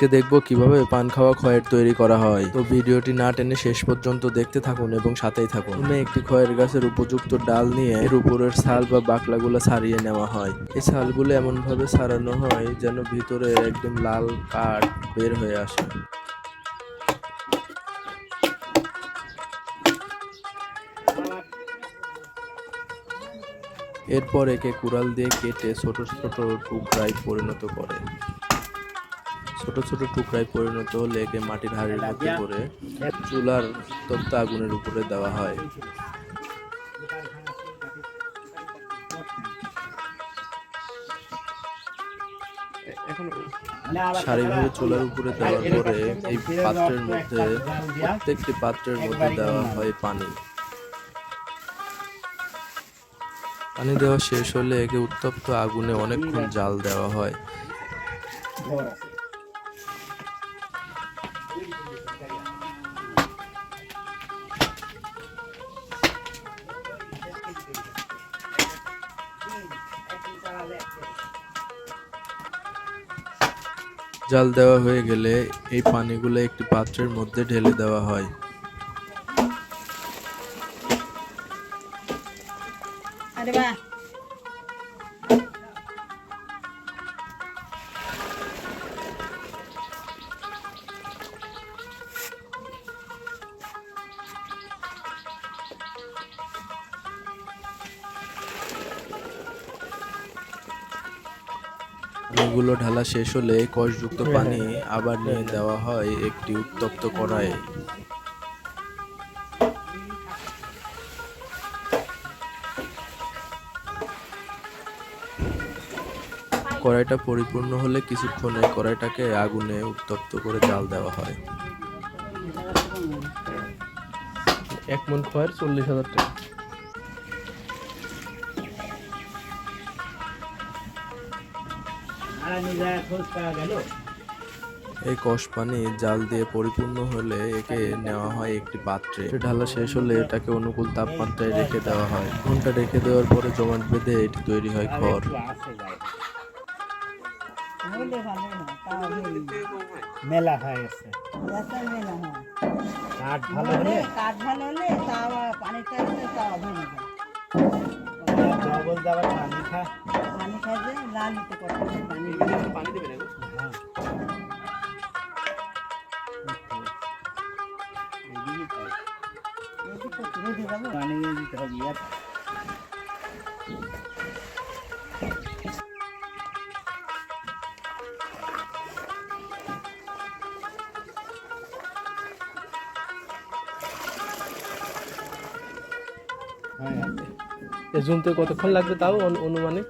কে দেখব কীভাবে পান খাওয়া খয়ের তৈরি করা হয়। তো ভিডিওটি না টেনে শেষ পর্যন্ত দেখতে থাকুন এবং সাথেই থাকুন। প্রথমে একটি খয়ের গাছের উপযুক্ত ডাল নিয়ে এর উপরের ছাল বা বাকলাগুলো ছাড়িয়ে নেওয়া হয়। এই ছালগুলো এমন ভাবে ছাড়ানো হয় যেন ভিতরে একদম লাল কাঠ বের হয়ে আসে। এরপর একে কুড়াল দিয়ে কেটে ছোট ছোট টুকরায় পরিণত করে। ছোট ছোট টুকরায় পরিণত হলে একে মাটির হাড়ির মধ্যে করে চুলার তপ্ত আগুনের উপরে দেওয়া হয়। সারিভাবে চুলার উপরে দেওয়ার পরে এই পাত্রের মধ্যে প্রত্যেকটি পাত্রের মধ্যে দেওয়া হয় পানি। পানি দেওয়া শেষ হলে একে উত্তপ্ত আগুনে অনেকক্ষণ জাল দেওয়া হয়। জাল দেওয়া হয়ে গেলে এই পানিগুলো একটি পাত্রের মধ্যে ঢেলে দেওয়া হয়। আরে পানিগুলো ঢালা শেষ হলে কষযুক্ত পানি আবার নিয়ে দেওয়া হয় একটি উত্তপ্ত কড়াইয়ে। কড়াইটা পরিপূর্ণ হলে কিছুক্ষণে কড়াইটাকে আগুনে উত্তপ্ত করে জাল দেওয়া হয়। এক মন খয়ের চল্লিশ হাজার টাকা। এই কষ পানি জাল দিয়ে পরিপূর্ণ হলে একে নেওয়া হয় একটি পাত্রে। ঢালা শেষ হলে এটাকে অনুকূল তাপমাত্রায় রেখে দেওয়া হয়। ঘণ্টা রেখে দেওয়ার পরে জমাট বেঁধে এটি তৈরি হয় খড়। মেলা হয়ে গেছে। কাঠ ভালো হলে? কাঠ ভালো হলে পানিটা পানি খা। পানি খাইছে লাল হতে কত পানি। পানি দেবে না হ্যাঁ পানি দিতে হবে হ্যাঁ জুমতে কতক্ষণ লাগবে তাও অনু- অনুমানিক